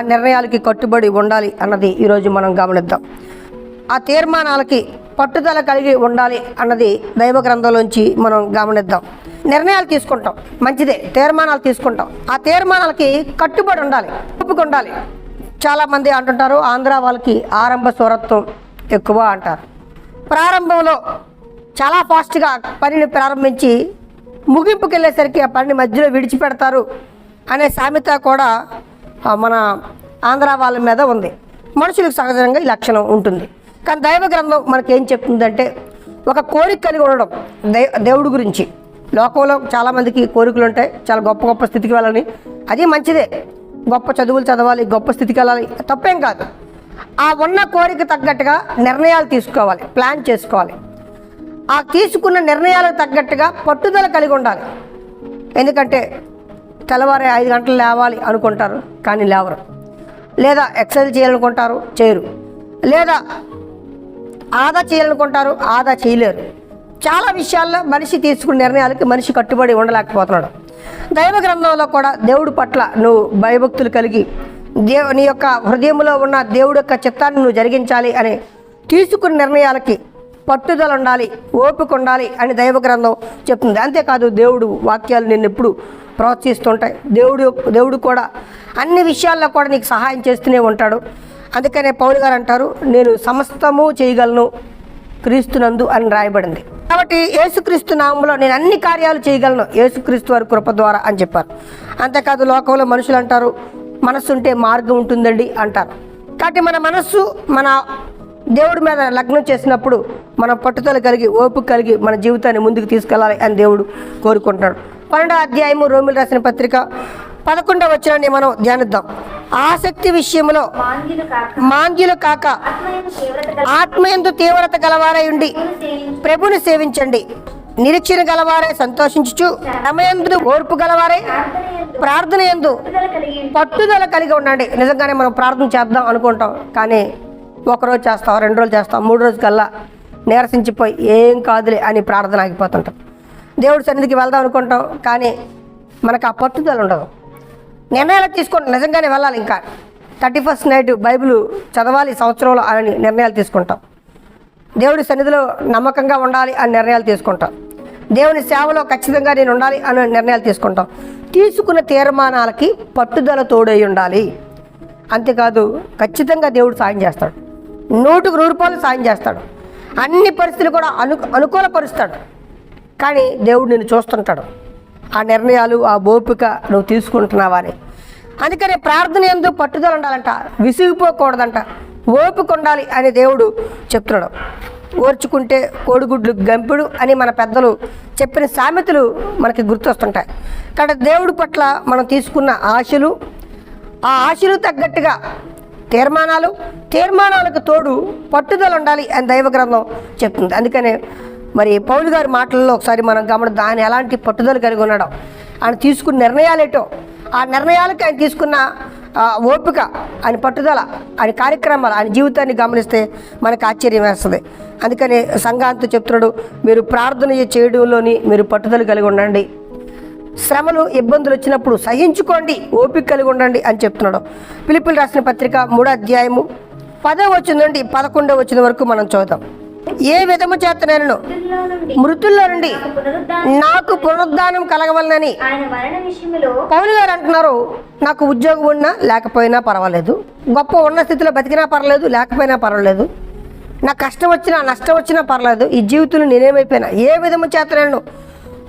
ఆ నిర్ణయాలకి కట్టుబడి ఉండాలి అన్నది ఈరోజు మనం గమనిద్దాం. ఆ తీర్మానాలకి పట్టుదల కలిగి ఉండాలి అన్నది దైవ గ్రంథంలోంచి మనం గమనిద్దాం. నిర్ణయాలు తీసుకుంటాం. మంచిదే. తీర్మానాలు తీసుకుంటాం. ఆ తీర్మానాలకి కట్టుబడి ఉండాలి. ఒప్పుకు ఉండాలి. చాలామంది అంటుంటారు ఆంధ్ర వాళ్ళకి ఆరంభ స్వరత్వం ఎక్కువ అంటారు. ప్రారంభంలో చాలా ఫాస్ట్గా పనిని ప్రారంభించి ముగింపుకి వెళ్ళేసరికి ఆ పనిని మధ్యలో విడిచిపెడతారు అనే సామెత కూడా మన ఆంధ్ర వాళ్ళ మీద ఉంది. మనుషులకు సహజంగా ఈ లక్షణం ఉంటుంది. కానీ దైవ గ్రంథం మనకి ఏం చెప్తుందంటే ఒక కోరిక కలిగి ఉండడం దే దేవుడి గురించి. లోకంలో చాలామందికి కోరికలు ఉంటాయి. చాలా గొప్ప గొప్ప స్థితికి వెళ్ళాలని. అది మంచిదే. గొప్ప చదువులు చదవాలి గొప్ప స్థితికి వెళ్ళాలి. తప్పేం కాదు. ఆ ఉన్న కోరిక తగ్గట్టుగా నిర్ణయాలు తీసుకోవాలి ప్లాన్ చేసుకోవాలి. ఆ తీసుకున్న నిర్ణయాలకు తగ్గట్టుగా పట్టుదల కలిగి ఉండాలి. ఎందుకంటే తెల్లవారే ఐదు గంటలు లేవాలి అనుకుంటారు కానీ లేవరు. లేదా ఎక్సర్సైజ్ చేయాలనుకుంటారు చేయరు. లేదా ఆదా చేయాలనుకుంటారు ఆదా చేయలేరు. చాలా విషయాల్లో మనిషి తీసుకున్న నిర్ణయాలకి మనిషి కట్టుబడి ఉండలేకపోతున్నాడు. దైవ గ్రంథంలో కూడా దేవుడి పట్ల నువ్వు భయభక్తులు కలిగి దేవు నీ యొక్క హృదయంలో ఉన్న దేవుడి యొక్క చిత్తాన్ని నువ్వు జరిగించాలి అని తీసుకున్న నిర్ణయాలకి పట్టుదల ఉండాలి ఓపిక ఉండాలి అని దైవ గ్రంథం చెప్తుంది. అంతేకాదు దేవుడు వాక్యాలు నిన్నెప్పుడు ప్రోత్సహిస్తుంటాయి. దేవుడు దేవుడు కూడా అన్ని విషయాల్లో కూడా నీకు సహాయం చేస్తూనే ఉంటాడు. అందుకనే పౌలు గారు అంటారు నేను సమస్తము చేయగలను క్రీస్తునందు అని రాయబడింది. కాబట్టి యేసుక్రీస్తు నామంలో నేను అన్ని కార్యాలు చేయగలను యేసుక్రీస్తు వారి కృప ద్వారా అని చెప్పారు. అంతేకాదు లోకంలో మనుషులు అంటారు మనస్సు ఉంటే మార్గం ఉంటుందండి అంటారు. కాబట్టి మన మనస్సు మన దేవుడి మీద లగ్నం చేసినప్పుడు మనం పట్టుదల కలిగి ఓపు కలిగి మన జీవితాన్ని ముందుకు తీసుకెళ్ళాలి అని దేవుడు కోరుకుంటున్నాడు. పన్నెండో అధ్యాయము రోమిలు రాసిన పత్రిక పదకొండవ వచ్చినాన్ని మనం ధ్యానిద్దాం. ఆసక్తి విషయంలో మాంద్యులు కాక ఆత్మయందు తీవ్రత గలవారై ఉండి ప్రభుని సేవించండి. నిరీక్షణ గలవారే సంతోషించుచు సమయందు ఓర్పు గలవారే ప్రార్థనయందు ప్రార్థన ఎందు పట్టుదల కలిగి పట్టుదల కలిగి ఉండండి. నిజంగానే మనం ప్రార్థన చేద్దాం అనుకుంటాం. కానీ ఒకరోజు చేస్తాం రెండు రోజులు చేస్తాం మూడు రోజు కల్లా నీరసించిపోయి ఏం కాదులే అని ప్రార్థన ఆగిపోతుంటాం. దేవుడి సన్నిధికి వెళ్దాం అనుకుంటాం కానీ మనకు ఆ పట్టుదల ఉండదు. నిర్ణయాలు తీసుకుంటాం నిజంగానే వెళ్ళాలి ఇంకా. థర్టీ ఫస్ట్ నైట్ బైబిల్ చదవాలి సంవత్సరంలో అని నిర్ణయాలు తీసుకుంటాం. దేవుడి సన్నిధిలో నమ్మకంగా ఉండాలి అని నిర్ణయాలు తీసుకుంటాం. దేవుని సేవలో ఖచ్చితంగా నేను ఉండాలి అని నిర్ణయాలు తీసుకుంటాం. తీసుకున్న తీర్మానాలకి పట్టుదల తోడై ఉండాలి. అంతేకాదు ఖచ్చితంగా దేవుడు సాయం చేస్తాడు. నూటుకు నూరు రూపాయలు సాయం చేస్తాడు. అన్ని పరిస్థితులు కూడా అను అనుకూలపరుస్తాడు. కానీ దేవుడు నిన్ను చూస్తుంటాడు. ఆ నిర్ణయాలు ఆ ఓపిక నువ్వు తీసుకుంటున్నావా అని. అందుకనే ప్రార్థన ఎందు పట్టుదల ఉండాలంట విసిగిపోకూడదంట ఓపిక ఉండాలి అని దేవుడు చెప్తున్నాడు. ఓర్చుకుంటే కోడిగుడ్లు గంపుడు అని మన పెద్దలు చెప్పిన సామెతలు మనకి గుర్తొస్తుంటాయి. కాబట్టి దేవుడి పట్ల మనం తీసుకున్న ఆశలు ఆ ఆశలు తగ్గట్టుగా తీర్మానాలు తీర్మానాలకు తోడు పట్టుదల ఉండాలి అని దైవ గ్రంథం చెప్తుంది. అందుకనే మరి పౌలు గారి మాటల్లో ఒకసారి మనం గమనిద్దాం ఆయన ఎలాంటి పట్టుదల కలిగి ఉన్నాడో. ఆయన తీసుకున్న నిర్ణయాలేటో ఆ నిర్ణయాలకు ఆయన తీసుకున్న ఓపిక ఆయన పట్టుదల ఆయన కార్యక్రమాలు ఆయన జీవితాన్ని గమనిస్తే మనకు ఆశ్చర్యం వేస్తుంది. అందుకని సంఘాంతో చెప్తున్నాడు మీరు ప్రార్థన చేయడంలోని మీరు పట్టుదల కలిగి ఉండండి. శ్రమలు ఇబ్బందులు వచ్చినప్పుడు సహించుకోండి ఓపిక కలిగి ఉండండి అని చెప్తున్నాడు. పిలుపులు రాసిన పత్రిక మూడో అధ్యాయము పదో వచ్చిన నుండి పదకొండో వచ్చిన వరకు మనం చూద్దాం ఏ విధము చేత నేను మృతుల్లో నుండి నాకు పునరుద్ధానం కలగవలనని పౌలు గారు అంటున్నారు. నాకు ఉద్యోగం ఉన్నా లేకపోయినా పర్వాలేదు. గొప్ప ఉన్న స్థితిలో బతికినా పర్వాలేదు లేకపోయినా పర్వాలేదు. నాకు కష్టం వచ్చినా నష్టం వచ్చినా పర్లేదు ఈ జీవితంలో నేనేమైపోయినా ఏ విధము చేత నేను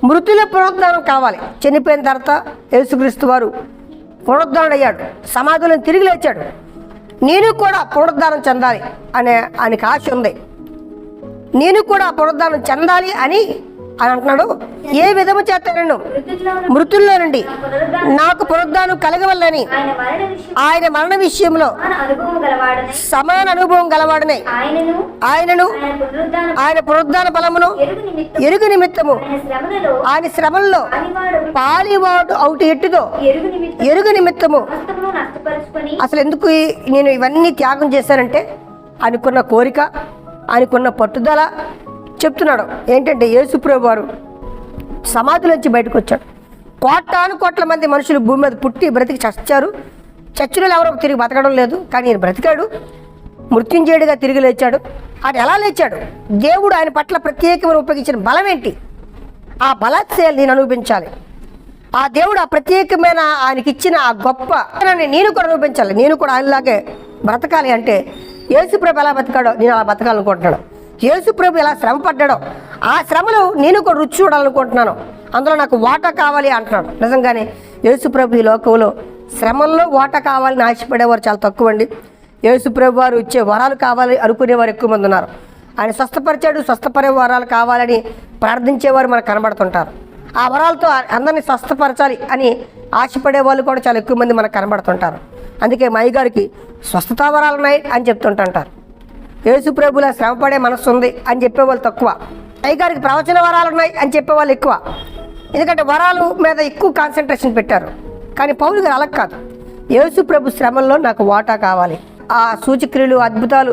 మృతుల పునరుద్ధానం కావాలి. చనిపోయిన తర్వాత యేసుక్రీస్తు వారు పునరుద్ధానం అయ్యాడు. సమాధిలో తిరిగి లేచాడు. నేను కూడా పునరుద్ధానం చెందాలి అనే ఆయనకి ఆశ ఉంది. నేను కూడా పునరుద్ధానం చెందాలి అని అని అంటున్నాడు. ఏ విధము చేత నేను మృతుల్లో నుండి నాకు పునరుద్ధానం కలగవల్లని ఆయన మరణ విషయంలో సమాన అనుభవం గలవాడనే ఆయనను ఆయన పునరుద్ధానం పునరుద్ధాన బలమును ఎరుగు నిమిత్తము ఆయన శ్రమంలో పాలివాడు అవుటి ఎట్టుదో ఎరుగు నిమిత్తము. అసలు ఎందుకు నేను ఇవన్నీ త్యాగం చేశానంటే అనుకున్న కోరిక ఆయనకున్న పట్టుదల చెప్తున్నాడు. ఏంటంటే యేసుప్రభు వారు సమాధిలోంచి బయటకు వచ్చాడు కోటాను కోట్ల మంది మనుషులు భూమి మీద పుట్టి బ్రతికి చచ్చారు. చర్చిలో ఎవరో తిరిగి బతకడం లేదు. కానీ ఈయన బ్రతికాడు. మృత్యుంజయుడిగా తిరిగి లేచాడు. ఆయన ఎలా లేచాడు? దేవుడు ఆయన పట్ల ప్రత్యేకమైన ఉపయోగించిన బలం ఏంటి? ఆ బలాత్శయాలు నేను అనుభవించాలి. ఆ దేవుడు ఆ ప్రత్యేకమైన ఆయనకి ఇచ్చిన ఆ గొప్ప నేను కూడా అనుభవించాలి. నేను కూడా ఆయనలాగే బ్రతకాలి అంటే యేసుప్రభు ఎలా బతకాడో నేను అలా బతకాలనుకుంటున్నాను. యేసుప్రభు ఎలా శ్రమ పడ్డాడో ఆ శ్రమలో నేను కూడా రుచి చూడాలనుకుంటున్నాను. అందులో నాకు వాటా కావాలి అంటున్నాడు. నిజంగానే యేసుప్రభు ఈ లోకంలో శ్రమల్లో వాటా కావాలని ఆశపడేవారు చాలా తక్కువ అండి యేసుప్రభు వారు ఇచ్చే వరాలు కావాలి అనుకునేవారు ఎక్కువ మంది ఉన్నారు. ఆయన స్వస్థపరిచాడు స్వస్థపరే వరాలు కావాలని ప్రార్థించేవారు మనకు కనబడుతుంటారు. ఆ వరాలతో అందరినీ స్వస్థపరచాలి అని ఆశపడే వాళ్ళు కూడా చాలా ఎక్కువ మంది మనకు కనబడుతుంటారు. అందుకే మా గారికి స్వస్థతా వరాలున్నాయి అని చెప్తుంటుంటారు. యేసుప్రభుల శ్రమపడే మనస్సు ఉంది అని చెప్పేవాళ్ళు తక్కువ. అయ్యగారికి ప్రవచన వరాలు ఉన్నాయి అని చెప్పేవాళ్ళు ఎక్కువ. ఎందుకంటే వరాలు మీద ఎక్కువ కాన్సన్ట్రేషన్ పెట్టారు. కానీ పౌరులు గారు అలా కాదు. యేసుప్రభు శ్రమంలో నాకు వాటా కావాలి. ఆ సూచక్రియలు అద్భుతాలు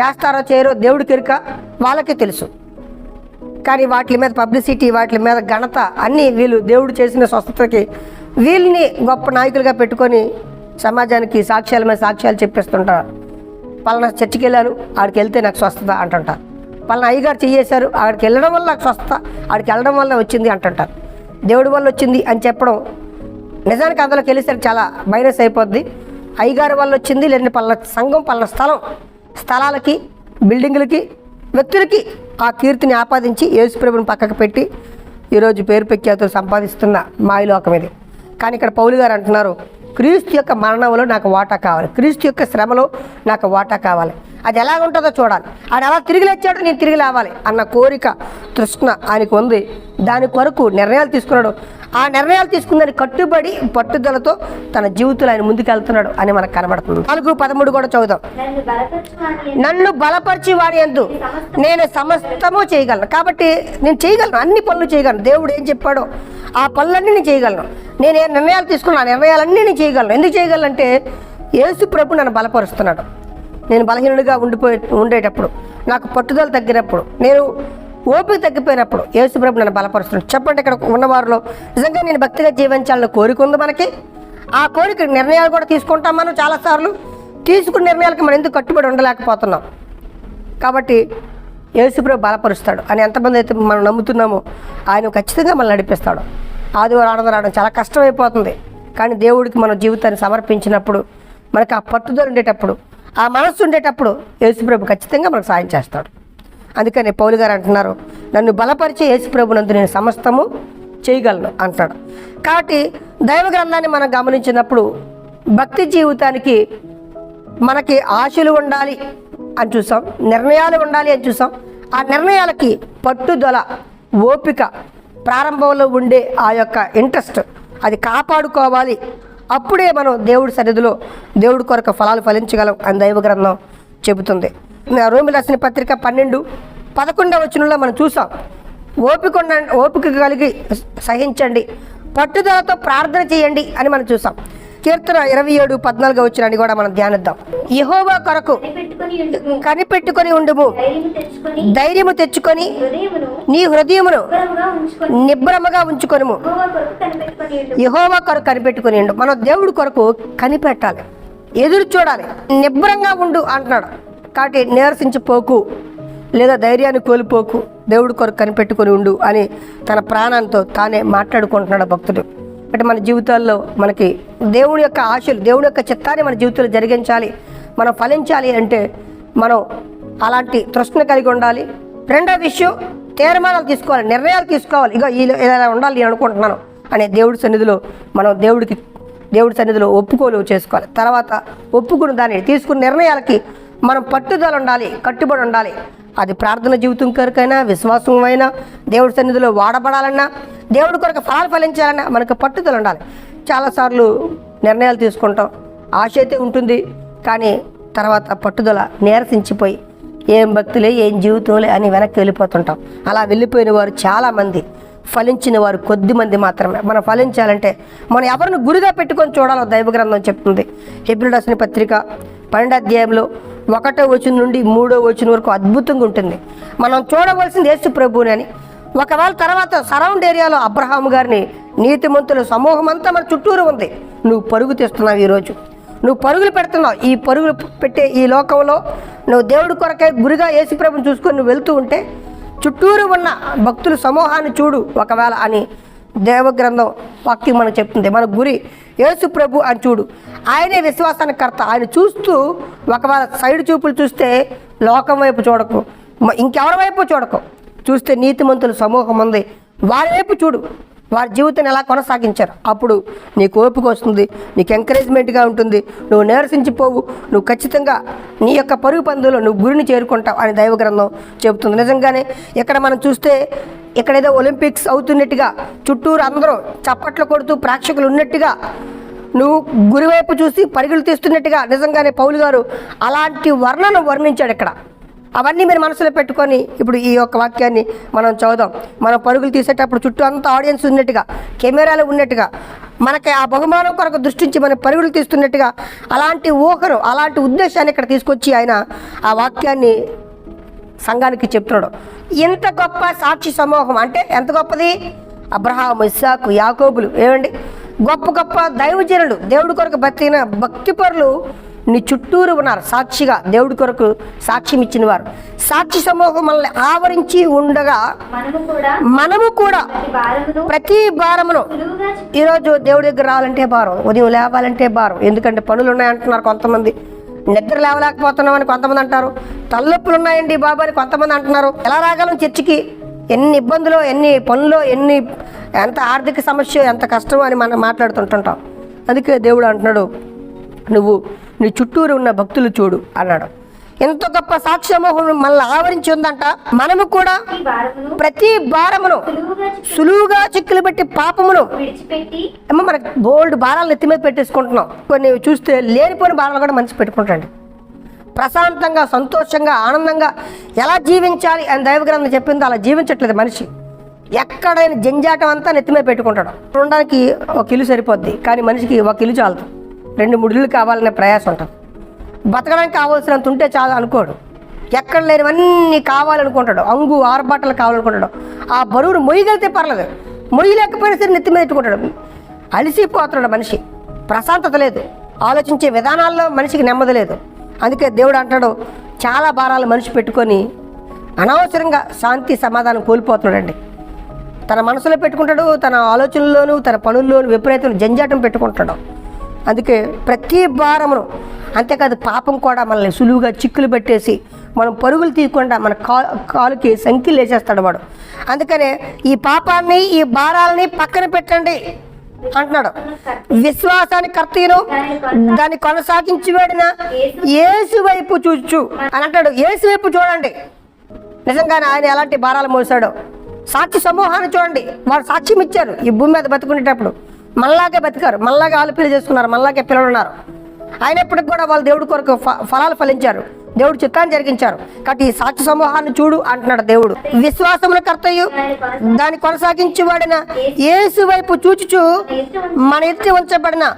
చేస్తారో చేయరో దేవుడి కెరుక వాళ్ళకే తెలుసు. కానీ వాటి మీద పబ్లిసిటీ వాటి మీద ఘనత అన్నీ వీళ్ళు దేవుడు చేసిన స్వస్థతకి వీళ్ళని గొప్ప నాయకులుగా పెట్టుకొని సమాజానికి సాక్ష్యాల మీద సాక్ష్యాలు చెప్పేస్తుంటారు పలానా చర్చికి వెళ్ళాను ఆడికి వెళ్తే నాకు స్వస్థత అంటుంటారు పలానా అయ్యగారు చేయేశారు ఆడికి వెళ్ళడం వల్ల నాకు స్వస్థత ఆడికి వెళ్ళడం వల్ల వచ్చింది అంటుంటారు దేవుడి వల్ల వచ్చింది అని చెప్పడం నిజానికి అందులోకి వెళ్ళేసరికి చాలా మైనస్ అయిపోద్ది. అయ్యగారి వల్ల వచ్చింది లేదంటే పలానా సంఘం పలానా స్థలం స్థలాలకి బిల్డింగులకి వ్యక్తులకి ఆ కీర్తిని ఆపాదించి యేసుప్రభుని పక్కకు పెట్టి ఈరోజు పేరు ప్రఖ్యాతులు సంపాదిస్తున్న మాయలోకం ఇది. కానీ ఇక్కడ పౌలు గారు అంటున్నారు క్రీస్తు యొక్క మరణంలో నాకు వాటా కావాలి. క్రీస్తు యొక్క శ్రమలో నాకు వాటా కావాలి. అది ఎలా ఉంటుందో చూడాలి. ఆయన ఎలా తిరిగి లేచాడో నేను తిరిగి లేవాలి అన్న కోరిక తృష్ణ ఆయనకు ఉంది. దాని కొరకు నిర్ణయాలు తీసుకున్నాడు. ఆ నిర్ణయాలు తీసుకుందని కట్టుబడి పట్టుదలతో తన జీవితంలో ఆయన ముందుకెళ్తున్నాడు అని మనకు కనబడుతుంది. నాలుగు పదమూడు కూడా చదువుతాం నన్ను నన్ను బలపరిచి వారి ఎందు నేను సమస్తము చేయగలను. కాబట్టి నేను చేయగలను అన్ని పనులు చేయగలను. దేవుడు ఏం చెప్పాడో ఆ పనులన్నీ నేను చేయగలను. నేను ఏ నిర్ణయాలు తీసుకున్నా ఆ నిర్ణయాలన్నీ నేను చేయగలను. ఎందుకు చేయగలంటే యేసు ప్రభు నన్ను బలపరుస్తున్నాడు. నేను బలహీనుడిగా ఉండిపోయే ఉండేటప్పుడు నాకు పట్టుదల తగ్గినప్పుడు నేను ఓపిక తగ్గిపోయినప్పుడు యేసు ప్రభు నన్ను బలపరుస్తున్నాడు. చెప్పండి ఇక్కడ ఉన్నవారిలో నిజంగా నేను భక్తిగా జీవించాలని కోరిక ఉంది మనకి? ఆ కోరిక నిర్ణయాలు కూడా తీసుకుంటాం మనం చాలాసార్లు. తీసుకున్న నిర్ణయాలకి మనం ఎందుకు కట్టుబడి ఉండలేకపోతున్నాం? కాబట్టి యేసుప్రభు బలపరుస్తాడు. అని ఎంతమంది అయితే మనం నమ్ముతున్నామో ఆయన ఖచ్చితంగా మనల్ని నడిపిస్తాడు. ఆదివారం ఆనందం రావడం చాలా కష్టమైపోతుంది. కానీ దేవుడికి మన జీవితాన్ని సమర్పించినప్పుడు మనకు ఆ పట్టుదల ఉండేటప్పుడు ఆ మనస్సు ఉండేటప్పుడు యేసుప్రభు ఖచ్చితంగా మనకు సాయం చేస్తాడు. అందుకని పౌలు గారు అంటున్నారు నన్ను బలపరిచే యేసుప్రభు నందు నేను సమస్తము చేయగలను అంటాడు. కాబట్టి దైవ గ్రంథాన్ని మనం గమనించినప్పుడు భక్తి జీవితానికి మనకి ఆశలు ఉండాలి అని చూసాం నిర్ణయాలు ఉండాలి అని చూసాం. ఆ నిర్ణయాలకి పట్టుదల ఓపిక ప్రారంభంలో ఉండే ఆ యొక్క ఇంట్రెస్ట్ అది కాపాడుకోవాలి. అప్పుడే మనం దేవుడి సన్నిధిలో దేవుడి కొరకు ఫలాలు ఫలించగలం అని దైవ గ్రంథం చెబుతుంది. రోమి రాసిన పత్రిక పన్నెండు పదకొండవ వచనంలో మనం చూసాం. ఓపిక ఓపిక కలిగి సహించండి. పట్టుదలతో ప్రార్థన చేయండి అని మనం చూసాం. కీర్తన ఇరవై ఏడు పద్నాలుగు వచ్చినని కూడా మనం ధ్యానిద్దాం. యహోవా కొరకు కనిపెట్టుకుని ఉండుము. ధైర్యము తెచ్చుకొని నీ హృదయమును నిబ్రమగా ఉంచుకొనుము. యెహోవా కొరకు కనిపెట్టుకుని ఉండు. మనం దేవుడి కొరకు కనిపెట్టాలి. ఎదురు చూడాలి. నిబ్రంగా ఉండు అంటున్నాడు. కాబట్టి నీరసించిపోకు లేదా ధైర్యాన్ని కోల్పోకు. దేవుడి కొరకు కనిపెట్టుకొని ఉండు అని తన ప్రాణాలతో తానే మాట్లాడుకుంటున్నాడు భక్తుడు. అంటే మన జీవితాల్లో మనకి దేవుని యొక్క ఆశలు దేవుని యొక్క చిత్తాన్ని మన జీవితంలో జరిగించాలి. మనం ఫలించాలి అంటే మనం అలాంటి తృష్ణ కలిగి ఉండాలి. రెండో విషయం తీర్మానాలు తీసుకోవాలి నిర్ణయాలు తీసుకోవాలి. ఇక ఇలా ఉండాలి నేను అనుకుంటున్నాను అనే దేవుడి సన్నిధిలో మనం దేవుడికి దేవుడి సన్నిధిలో ఒప్పుకోలు చేసుకోవాలి. తర్వాత ఒప్పుకున్న దాన్ని తీసుకున్న నిర్ణయాలకి మనం పట్టుదల ఉండాలి కట్టుబడి ఉండాలి. అది ప్రార్థన జీవితం కొరకైనా విశ్వాసం అయినా దేవుడి సన్నిధిలో వాడబడాలన్నా దేవుడి కొరకు ఫలాలు ఫలించాలన్నా మనకు పట్టుదల ఉండాలి. చాలాసార్లు నిర్ణయాలు తీసుకుంటాం. ఆశ అయితే ఉంటుంది కానీ తర్వాత పట్టుదల నీరసించిపోయి ఏం భక్తులే ఏం జీవితంలే అని వెనక్కి వెళ్ళిపోతుంటాం. అలా వెళ్ళిపోయిన వారు చాలామంది. ఫలించిన వారు కొద్ది మంది మాత్రమే. మనం ఫలించాలంటే మనం ఎవరిని గురిగా పెట్టుకొని చూడాలో దైవ గ్రంథం చెప్తుంది. హిబ్రిడాసిన పత్రిక పన్నెండు అధ్యాయంలో ఒకటో వచ్చిన నుండి మూడో వచ్చిన వరకు అద్భుతంగా ఉంటుంది. మనం చూడవలసింది యేసు ప్రభుని అని. ఒకవేళ తర్వాత సరౌండ్ ఏరియాలో అబ్రహాం గారిని నీతిమంతుల సమూహం అంతా మన చుట్టూరు ఉంది. నువ్వు పరుగు తీస్తున్నావు ఈరోజు. నువ్వు పరుగులు పెడుతున్నావు. ఈ పరుగులు పెట్టే ఈ లోకంలో నువ్వు దేవుడి కొరకై గురిగా యేసుప్రభుని చూసుకొని నువ్వు వెళ్తూ ఉంటే చుట్టూరు ఉన్న భక్తుల సమూహాన్ని చూడు ఒకవేళ అని దేవగ్రంథం వాక్యం మనకు చెప్తుంది. మన గురి యేసు ప్రభు అని చూడు. ఆయనే విశ్వాసానికి కర్త ఆయన చూస్తూ ఒకవేళ సైడ్ చూపులు చూస్తే లోకం వైపు చూడకు. ఇంకెవరి వైపు చూడకు? చూస్తే నీతిమంతుల సమూహం ఉంది. వారి వైపు చూడు. వారి జీవితాన్ని ఎలా కొనసాగించారు? అప్పుడు నీకు ఓపిక వస్తుంది నీకు ఎంకరేజ్మెంట్గా ఉంటుంది నువ్వు నీరసించిపోవు నువ్వు ఖచ్చితంగా నీ యొక్క పరుగు పందులో నువ్వు గురిని చేరుకుంటావు అని దైవ గ్రంథం చెబుతుంది. నిజంగానే ఇక్కడ మనం చూస్తే ఇక్కడ ఏదో ఒలింపిక్స్ అవుతున్నట్టుగా చుట్టూరు అందరూ చప్పట్లు కొడుతూ ప్రేక్షకులు ఉన్నట్టుగా నువ్వు గురివైపు చూసి పరుగులు తీస్తున్నట్టుగా నిజంగానే పౌలు గారు అలాంటి వర్ణను వర్ణించాడు ఇక్కడ. అవన్నీ మీరు మనసులో పెట్టుకొని ఇప్పుడు ఈ యొక్క వాక్యాన్ని మనం చదువుదాం. మనం పరుగులు తీసేటప్పుడు చుట్టూ అంతా ఆడియన్స్ ఉన్నట్టుగా కెమెరాలు ఉన్నట్టుగా మనకి ఆ బహుమానం కొరకు దృష్టించి మనం పరుగులు తీస్తున్నట్టుగా అలాంటి ఊహను అలాంటి ఉద్దేశాన్ని ఇక్కడ తీసుకొచ్చి ఆయన ఆ వాక్యాన్ని సంఘానికి చెప్తున్నాడు. ఇంత గొప్ప సాక్షి సమూహం అంటే ఎంత గొప్పది? అబ్రహాం ఇస్సాకు యాకోబులు. ఏమండి? గొప్ప గొప్ప దైవజనులు దేవుడి కొరకు బతికిన భక్తిపరులు నీ చుట్టూరు ఉన్నారు. సాక్షిగా దేవుడి కొరకు సాక్ష్యం ఇచ్చిన వారు సాక్షి సమూహం మనల్ని ఆవరించి ఉండగా మనము కూడా ప్రతి భారమును ఈరోజు దేవుడి దగ్గర రావాలంటే భారం. ఉదయం లేవాలంటే భారం. ఎందుకంటే పనులు ఉన్నాయంటున్నారు కొంతమంది. నిద్ర లేవలేకపోతున్నామని కొంతమంది అంటారు. తలనొప్పులు ఉన్నాయండి బాబు అని కొంతమంది అంటున్నారు. ఎలా రాగలం చర్చికి? ఎన్ని ఇబ్బందులు ఎన్ని పనులు ఎన్ని ఎంత ఆర్థిక సమస్య ఎంత కష్టం అని మనం మాట్లాడుతుంటుంటాం. అందుకే దేవుడు అంటున్నాడు నువ్వు నీ చుట్టూరు ఉన్న భక్తులు చూడు అన్నాడు. ఎంత గొప్ప సాక్ష్యమోహం మనల్ని ఆవరించి ఉందంట. మనము కూడా ప్రతి భారమును సులువుగా చిక్కులు పెట్టి పాపమును ఏమో మన బోల్డ్ భారాలు ఎత్తి మీద పెట్టేసుకుంటున్నాం. కొన్ని చూస్తే లేనిపోయిన భారాలు కూడా మనిషి పెట్టుకుంటాండి ప్రశాంతంగా సంతోషంగా ఆనందంగా ఎలా జీవించాలి అని దైవగ్రంథం చెప్పిందో అలా జీవించట్లేదు మనిషి. ఎక్కడైనా జంజాటం అంతా నెత్తిమే పెట్టుకుంటాడు. ఉండడానికి ఒక ఇల్లు సరిపోద్ది కానీ మనిషికి ఒక ఇల్లు చాలదు. రెండు మూడు కావాలనే ప్రయాసం ఉంటుంది బతకడానికి కావాల్సినంత ఉంటే చాలు అనుకోడు. ఎక్కడ లేనివన్నీ కావాలనుకుంటాడు. అంగు ఆరుబాటలు కావాలనుకుంటాడు. ఆ బరువును మొయ్యగలితే పర్లేదు. మొయ్యలేకపోయినా సరే నెత్తి మీద పెట్టుకుంటాడు అలిసిపోతున్నాడు మనిషి. ప్రశాంతత లేదు. ఆలోచించే విధానాల్లో మనిషికి నెమ్మది లేదు. అందుకే దేవుడు అంటాడు చాలా భారాలు మనిషి పెట్టుకొని అనవసరంగా శాంతి సమాధానం కోల్పోతున్నాడండి. తన మనసులో పెట్టుకుంటాడు తన ఆలోచనల్లోనూ తన పనుల్లోనూ విపరీతం జంజాటం పెట్టుకుంటాడు అందుకే ప్రతి భారమును అంతేకాదు పాపం కూడా మనల్ని సులువుగా చిక్కులు పెట్టేసి మనం పరుగులు తీయకుండా మన కా కాలుకి సంఖ్యలు వేసేస్తాడు వాడు. అందుకనే ఈ పాపాన్ని ఈ భారాలని పక్కన పెట్టండి అంటున్నాడు. విశ్వాసాన్ని కర్తీను దాన్ని కొనసాగించి వేడిన ఏసు వైపు చూచు అని అంటాడు ఏసు వైపు చూడండి. నిజంగానే ఆయన ఎలాంటి భారాలు మోసాడో. సాక్షి సమూహాన్ని చూడండి. వారు సాక్ష్యం ఇచ్చారు ఈ భూమి మీద బతుకునేటప్పుడు. మళ్ళాగే బతికారు మళ్ళాగా వాళ్ళు పెళ్ళి చేసుకున్నారు మళ్ళాగే పిల్లలు ఉన్నారు. అయినప్పటికి కూడా వాళ్ళు దేవుడి కొరకు ఫ- ఫలాలు ఫలించారు. దేవుడు చిత్తాన్ని జరిగించారు. కాబట్టి ఈ సాక్షి సమూహాన్ని చూడు అంటున్నాడు దేవుడు. విశ్వాసముల కర్తయు దాన్ని కొనసాగించి వాడిన యేసు వైపు చూచుచు మన ఎత్తి ఉంచబడిన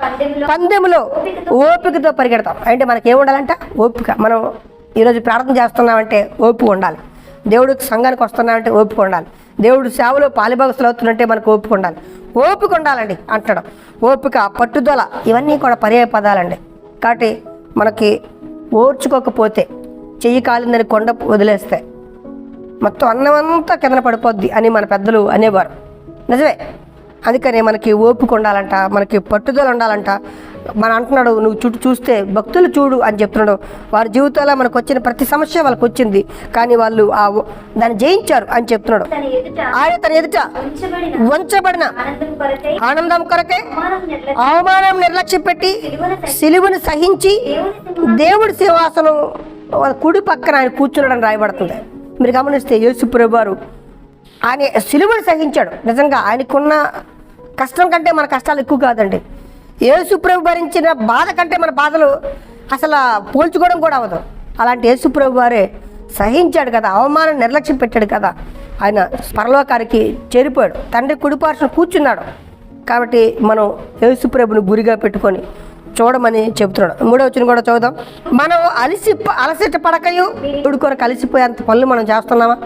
పందెములో ఓపికతో పరిగెడతాం. అంటే మనకి ఏం ఉండాలంట? ఓపిక. మనం ఈరోజు ప్రార్థన చేస్తున్నామంటే ఓపిక ఉండాలి. దేవుడికి సంఘానికి వస్తున్నామంటే ఓపిక ఉండాలి. దేవుడు సేవలో పాలిభాగస్తులు అవుతున్నట్టే మనకు ఓపిక ఉండాలి. ఓపిక ఉండాలండి అంటాడు. ఓపిక పట్టుదల ఇవన్నీ కూడా పర్యాయ పదాలండి. కాబట్టి మనకి ఓర్చుకోకపోతే చెయ్యి కాలిందని కొండ వదిలేస్తే మొత్తం అన్నం అంతా కింద పడిపోద్ది అని మన పెద్దలు అనేవారు. నిజమే. అందుకని మనకి ఓపిక ఉండాలంట మనకి పట్టుదల ఉండాలంట మన అంటున్నాడు నువ్వు చుట్టూ చూస్తే భక్తులు చూడు అని చెప్తున్నాడు. వారి జీవితంలో మనకు వచ్చిన ప్రతి సమస్య వాళ్ళకి వచ్చింది. కానీ వాళ్ళు ఆ దాన్ని జయించారు అని చెప్తున్నాడు. ఆయన తన ఎదుట వంచబడిన ఆనందం కొరకై అవమానం నిర్లక్ష్యం పెట్టి సిలువను సహించి దేవుడి సింహాసనం వాళ్ళ కుడి పక్కన ఆయన కూర్చున్నాడని రాయబడుతుంది. మీరు గమనిస్తే యేసు ప్రభువారు ఆయన సిలువను సహించాడు. నిజంగా ఆయనకున్న కష్టం కంటే మన కష్టాలు ఎక్కువ కాదండి. యేసుప్రభు భరించిన బాధ కంటే మన బాధలు అసలు పోల్చుకోవడం కూడా అవ్వదు. అలాంటి యేసుప్రభు వారే సహించాడు కదా అవమానం నిర్లక్ష్యం పెట్టాడు కదా. ఆయన పరలోకానికి చేరిపోయాడు. తండ్రి కుడిపార్శ్వన కూర్చున్నాడు. కాబట్టి మనం యేసుప్రభుని గురిగా పెట్టుకొని చూడమని చెబుతున్నాడు. మూడో వచ్చిన కూడా చూద్దాం మనం అలసి అలసిట పడకయు ఇప్పుడు కొరకు అలసిపోయేంత పనులు మనం చేస్తున్నామా?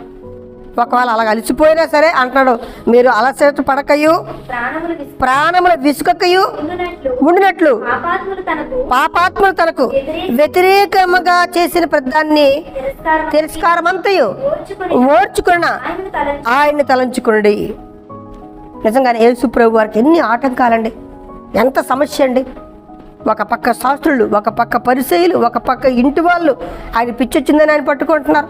ఒకవేళ అలా అలసిపోయినా సరే అంటున్నాడు మీరు అలసట పడకయు ప్రాణములు ప్రాణముల విసుకకయు ఉండినట్లు పాపాత్ములు తనకు వ్యతిరేకముగా చేసిన ప్రదాన్ని తిరస్కారమంతయు ఓర్చుకొని ఓర్చుకున్న ఆయన్ని తలంచుకునుడి. నిజంగానే యేసు ప్రభు వారికి ఎన్ని ఆటంకాలండి. ఎంత సమస్య అండి. ఒక పక్క శాస్త్రులు ఒక పక్క పరిచయులు ఒక పక్క ఇంటి వాళ్ళు ఆయన పిచ్చొచ్చిందని ఆయన పట్టుకుంటున్నారు.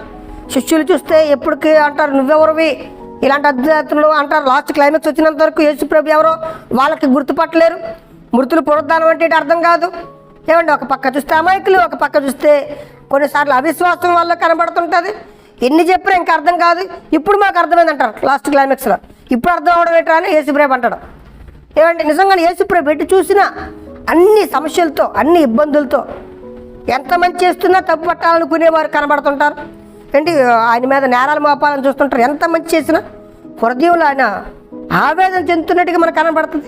శిష్యులు చూస్తే ఎప్పటికీ అంటారు నువ్వెవరివి? ఇలాంటి అధ్యాత్మలు అంటారు. లాస్ట్ క్లైమాక్స్ వచ్చినంత వరకు యేసుప్రభు ఎవరో వాళ్ళకి గుర్తుపట్టలేరు. మృతులు పునరుద్ధానం అంటే అర్థం కాదు. ఏమండి ఒక పక్క చూస్తే అమాయకులు ఒక పక్క చూస్తే కొన్నిసార్లు అవిశ్వాసం వల్ల కనబడుతుంటుంది. ఎన్ని చెప్పినా ఇంకా అర్థం కాదు. ఇప్పుడు మాకు అర్థమైంది అంటారు లాస్ట్ క్లైమాక్స్లో ఇప్పుడు అర్థం అవడం ఏంటో అని యేసుప్రేమ అంటాడు. ఏమంటే నిజంగానే యేసుప్రేమ ఎటు చూసినా అన్ని సమస్యలతో అన్ని ఇబ్బందులతో ఎంతమంది చేస్తున్నా తప్పు పట్టాలనుకునేవారు కనబడుతుంటారు. ఏంటి ఆయన మీద నేరాలు మోపాలని చూస్తుంటారు. ఎంత మంచి చేసినా హృదయంలో ఆయన ఆవేదన చెందుతున్నట్టుగా మనకు కనబడుతుంది.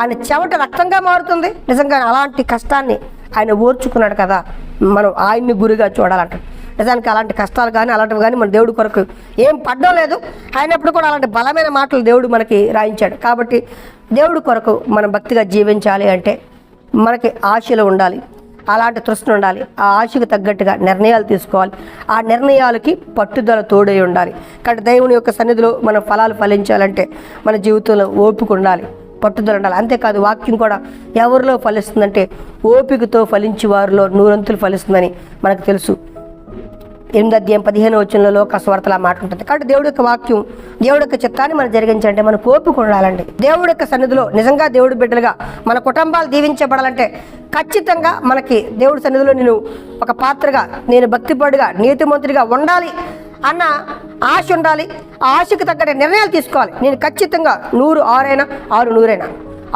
ఆయన చెమట రక్తంగా మారుతుంది. నిజంగా అలాంటి కష్టాన్ని ఆయన ఓర్చుకున్నాడు కదా. మనం ఆయన్ని గురిగా చూడాలంట. నిజానికి అలాంటి కష్టాలు కానీ అలాంటివి కానీ మన దేవుడి కొరకు ఏం పడ్డం లేదు. అయినప్పుడు కూడా అలాంటి బలమైన మాటలు దేవుడు మనకి రాయించాడు. కాబట్టి దేవుడి కొరకు మనం భక్తిగా జీవించాలి అంటే మనకి ఆశలు ఉండాలి. అలాంటి తృష్ణ ఉండాలి. ఆ ఆశకు తగ్గట్టుగా నిర్ణయాలు తీసుకోవాలి. ఆ నిర్ణయాలకి పట్టుదల తోడై ఉండాలి. కాబట్టి దేవుని యొక్క సన్నిధిలో మన ఫలాలు ఫలించాలంటే మన జీవితంలో ఓపిక ఉండాలి. పట్టుదల ఉండాలి. అంతేకాదు వాక్యం కూడా ఎవరిలో ఫలిస్తుందంటే ఓపికతో ఫలించి వారిలో నూరంతులు ఫలిస్తుందని మనకు తెలుసు. ఎనిమిది అధ్యాయం పదిహేను వచనంలో కసవార్తల మాట ఉంటుంది కాబట్టి దేవుడి యొక్క వాక్యం దేవుడి యొక్క చిత్తాన్ని మనం జరిగించాలంటే మనం కోపిక ఉండాలండి. దేవుడి యొక్క సన్నిధిలో నిజంగా దేవుడి బిడ్డలుగా మన కుటుంబాలు దీవించబడాలంటే ఖచ్చితంగా మనకి దేవుడి సన్నిధిలో నేను ఒక పాత్రగా నేను భక్తిపడుగా నీతిమంతుడిగా ఉండాలి అన్న ఆశ ఉండాలి. ఆ ఆశకు తగ్గట్టు నిర్ణయాలు తీసుకోవాలి. నేను ఖచ్చితంగా నూరు ఆరైనా ఆరు నూరైనా.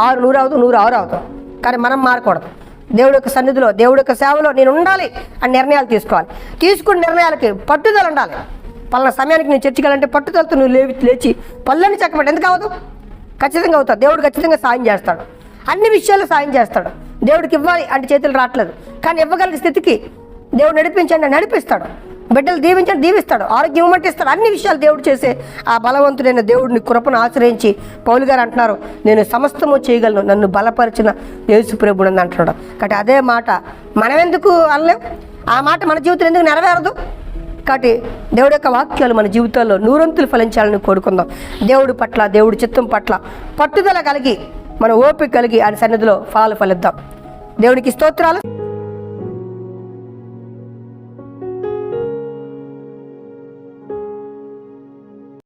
ఆరు నూరు అవుతుంది నూరు ఆరు అవుతుంది కానీ మనం మారకూడదు. దేవుడి యొక్క సన్నిధిలో దేవుడి యొక్క సేవలో నేను ఉండాలి అని నిర్ణయాలు తీసుకోవాలి. తీసుకున్న నిర్ణయాలకి పట్టుదల ఉండాలి. పలానా సమయానికి నేను చర్చికెళ్ళాలంటే పట్టుదలతో నువ్వు లేవి లేచి పళ్ళని చక్కబడి ఎందుకు అవ్వదు? ఖచ్చితంగా అవుతావు. దేవుడు ఖచ్చితంగా సాయం చేస్తాడు. అన్ని విషయాల్లో సాయం చేస్తాడు. దేవుడికి ఇవ్వాలి అంటే చేతులు రావట్లేదు. కానీ ఇవ్వగలిగే స్థితికి దేవుడు నడిపించండి నడిపిస్తాడు. బిడ్డలు దీవించండి దీవిస్తాడు. ఆరోగ్యం ఇవ్వమంటే ఇస్తాడు. అన్ని విషయాలు దేవుడు చేసే ఆ బలవంతుడైన దేవుడిని కృపను ఆశ్రయించి పౌలు గారు అంటున్నారు నేను సమస్తము చేయగలను. నన్ను బలపరిచిన యేసు ప్రభుడు అని అంటున్నాడు. కాబట్టి అదే మాట మనమెందుకు ఎందుకు అనలేం? ఆ మాట మన జీవితం ఎందుకు నెరవేరదు? కాబట్టి దేవుడి యొక్క వాక్యాలు మన జీవితాల్లో నూరంతులు ఫలించాలని కోరుకుందాం. దేవుడి పట్ల దేవుడి చిత్తం పట్ల పట్టుదల కలిగి మన ఓపిక కలిగి ఆయన సన్నిధిలో ఫలాలు ఫలిద్దాం. దేవునికి స్తోత్రాలు.